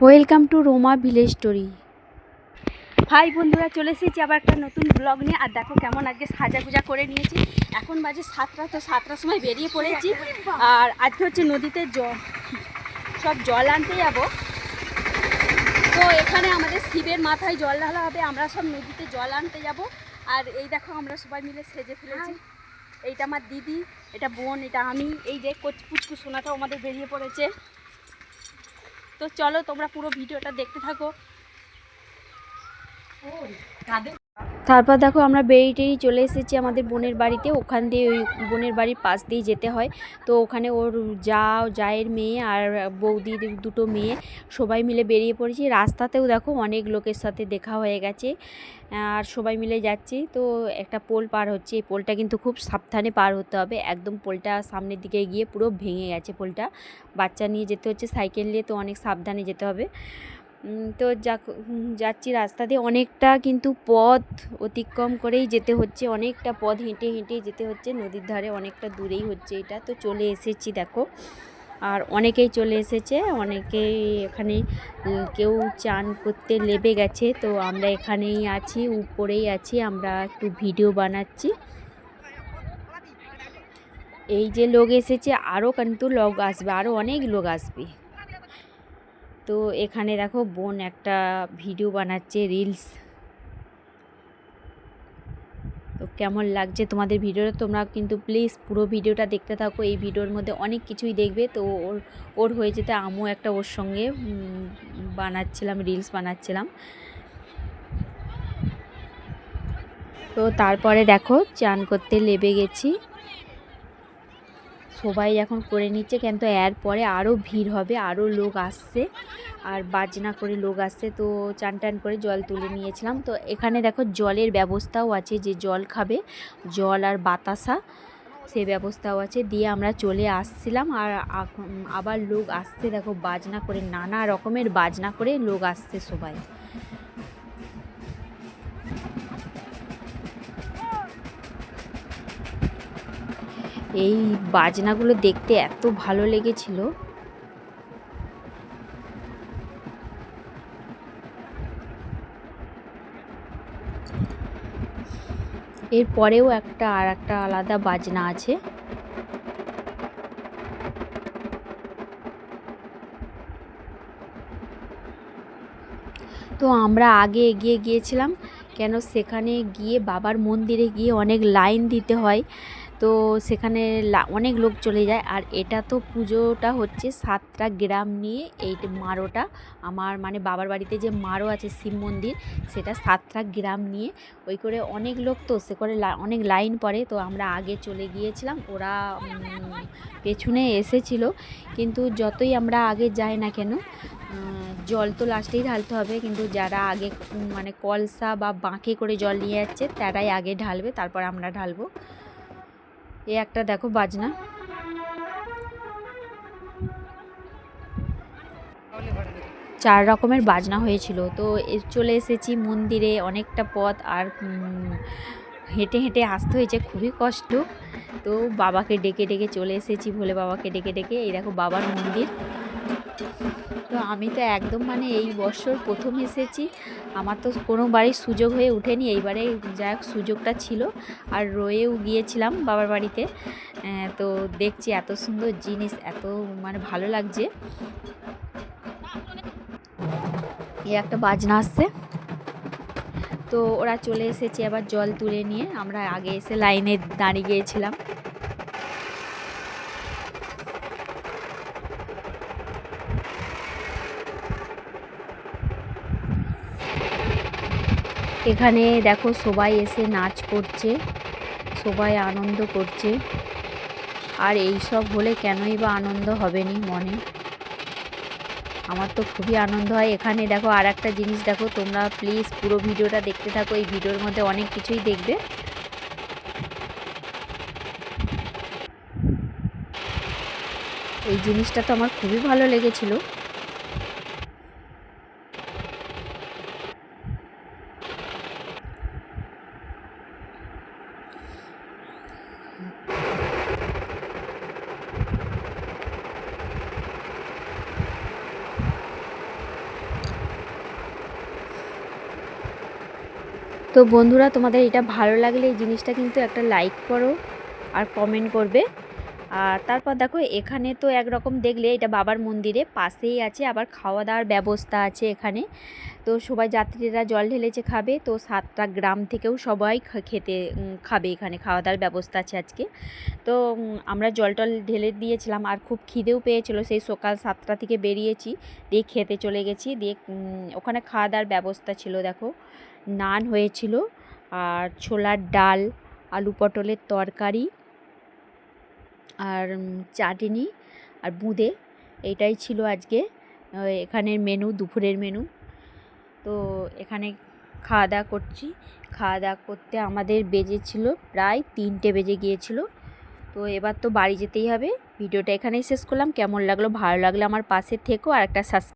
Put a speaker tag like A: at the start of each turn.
A: Welcome to Roma village story. ভাই বন্ধুরা, চলে এসেছি আবার একটা নতুন ব্লগ নিয়ে। আর দেখো কেমন আজকে সাজা গুজা করে নিয়েছি। এখন বাজে সাতটা, তো সাতটার সময় বেরিয়ে পড়েছি। আর আজকে হচ্ছে নদীতে জ- সব জল আনতে যাব। তো এখানে আমাদের শিবের মাথায় জল ঢালা হবে। আমরা সব নদীতে জল আনতে যাব। আর এই দেখো আমরা সবাই মিলে সেজে ফেলেছি। এইটা আমার দিদি, এটা বোন, এটা আমি। এই যে কচ পুচকু সোনাটাও আমাদের বেরিয়ে পড়েছে। তো চলো তোমরা পুরো ভিডিওটা দেখতে থাকো। তারপর দেখো আমরা বেরিয়ে টেরিয়ে চলে এসেছি আমাদের বোনের বাড়িতে। ওখান দিয়ে ওই বোনের বাড়ির পাশ দিয়ে যেতে হয়। তো ওখানে ওর যা, জায়ের মেয়ে আর বৌদির দুটো মেয়ে সবাই মিলে বেরিয়ে পড়েছি। রাস্তাতেও দেখো অনেক লোকের সাথে দেখা হয়ে গেছে আর সবাই মিলে যাচ্ছি। তো একটা পোল পার হচ্ছে। এই পোলটা কিন্তু খুব সাবধানে পার হতে হবে। একদম পোলটা সামনের দিকে গিয়ে পুরো ভেঙে গেছে পোলটা। বাচ্চা নিয়ে যেতে হচ্ছে। সাইকেল নিয়ে তো অনেক সাবধানে যেতে হবে। তো যাক যাচ্ছি রাস্তা দিয়ে। অনেকটা কিন্তু পথ অতিক্রম করেই যেতে হচ্ছে। অনেকটা পথ হেঁটে হেঁটে যেতে হচ্ছে। নদীর ধারে অনেকটা দূরেই হচ্ছে এটা। তো চলে এসেছি, দেখো। আর অনেকেই চলে এসেছে। অনেকেই এখানে কেউ চান করতে লেবে গেছে। তো আমরা এখানেই আছি, উপরেই আছি। আমরা একটু ভিডিও বানাচ্ছি। এই যে লোক এসেছে আরও কিন্তু লোক আসবে আরও অনেক লোক আসবে। তো এখানে দেখো বোন একটা ভিডিও বানাচ্ছে রিলস তো কেমন লাগছে তোমাদের ভিডিওটা? তোমরা কিন্তু প্লিজ পুরো ভিডিওটা দেখতে থাকো, এই ভিডিওর মধ্যে অনেক কিছুই দেখবে। তো ওর ওর হয়ে যেতে আমিও একটা ওর সঙ্গে বানাচ্ছিলাম রিলস বানাচ্ছিলাম। তো তারপরে দেখো, চান করতে লেবে গেছি। সবাই এখন করে নিচ্ছে, কিন্তু এরপরে আরও ভিড় হবে আরও লোক আসছে। আর বাজনা করে লোক আসছে, তো চান টান করে জল তুলে নিয়েছিলাম। তো এখানে দেখো জলের ব্যবস্থাও আছে, যে জল খাবে, জল আর বাতাসা সেই ব্যবস্থাও আছে। দিয়ে আমরা চলে আসছিলাম, আর আবার লোক আসছে, দেখো বাজনা করে, নানা রকমের বাজনা করে লোক আসছে সবাই। এই বাজনাগুলো দেখতে এত ভালো লেগেছিল। এর পরেও একটা আর একটা আলাদা বাজনা আছে। তো আমরা আগে এগিয়ে গিয়েছিলাম, কেন সেখানে গিয়ে বাবার মন্দিরে গিয়ে অনেক লাইন দিতে হয়। তো সেখানে অনেক লোক চলে যায়। আর এটা তো পুজোটা হচ্ছে সাতটা গ্রাম নিয়ে এই মারোটা। আমার মানে বাবার বাড়িতে যে মারো আছে শিব মন্দির, সেটা সাতটা গ্রাম নিয়ে। ওই করে অনেক লোক তো, সে করে অনেক লাইন পড়ে। তো আমরা আগে চলে গিয়েছিলাম। ওরা পেছনে এসেছিল। কিন্তু যতই আমরা আগে যাই না কেন জল তো লাস্টেই ঢালতে হবে। কিন্তু যারা আগে মানে কলসা বা বাঁকে করে জল নিয়ে যাচ্ছে, তারাই আগে ঢালবে। তারপর আমরা ঢালবো। এ একটা দেখো বাজনা। চার রকমের বাজনা হয়েছিল। তো চলে এসেছি মন্দিরে অনেকটা পথ আর হেঁটে হেঁটে আসতে হয়েছে, খুবই কষ্ট। তো বাবাকে ডেকে ডেকে চলে এসেছি, ভোলে বাবাকে ডেকে ডেকে। এই দেখো বাবার মন্দির। তো আমি তো একদম মানে এই বছর প্রথম এসেছি। আমার তো কোনো বাড়ির সুযোগ হয়ে ওঠেনি। এইবারে যা সুযোগটা ছিল। আর রয়েও গিয়েছিলাম বাবার বাড়িতে। তো দেখছি এত সুন্দর জিনিস, এত মানে ভালো লাগছে। এই একটা বাজনা আসছে। তো ওরা চলে এসেছে আবার জল তুলে নিয়ে। আমরা আগে এসে লাইনে দাঁড়িয়ে গিয়েছিলাম। এখানে দেখো সবাই এসে নাচ করছে, সবাই আনন্দ করছে। আর এই সব হলে কেনই বা আনন্দ হবে নি মনে? আমার তো খুবই আনন্দ হয়। এখানে দেখো আর একটা জিনিস দেখো, তোমরা প্লিজ পুরো ভিডিওটা দেখতে থাকো, এই ভিডিওর মধ্যে অনেক কিছুই দেখবে। এই জিনিসটা তো আমার খুবই ভালো লেগেছিল। তো বন্ধুরা, তোমাদের এটা ভালো লাগলে এই জিনিসটা কিন্তু একটা লাইক করো আর কমেন্ট করবে। আর তারপর দেখো, এখানে তো একরকম দেখলে এটা বাবার মন্দিরে, পাশেই আছে আবার খাওয়া দাওয়ার ব্যবস্থা আছে এখানে। তো সবাই যাত্রীরা জল ঢেলেছে খাবে, তো সাতটা গ্রাম থেকেও সবাই খেতে খাবে এখানে খাওয়া দাওয়ার ব্যবস্থা আছে আজকে। তো আমরা জল টল ঢেলে দিয়েছিলাম আর খুব খিদেও পেয়েছিল, সেই সকাল সাতটা থেকে বেরিয়েছি, দিয়ে খেতে চলে গেছি, দিয়ে ওখানে খাওয়া দাওয়ার ব্যবস্থা ছিল দেখো। নান হয়েছিল, আর ছোলার ডাল, আলু পটলের তরকারি আর চাটনি আর বুঁদে এটাই ছিল আজকে। এখানের মেনু দুপুরের মেনু তো এখানে খাওয়া দাওয়া করছি। খাওয়া দাওয়া করতে আমাদের বেজেছিল প্রায় তিনটে বেজে গিয়েছিল। তো এবার তো বাড়ি যেতেই হবে। ভিডিওটা এখানেই শেষ করলাম। কেমন লাগল? ভালো লাগল আমার পাশে থেকো আর একটা সাবস্ক্রাইব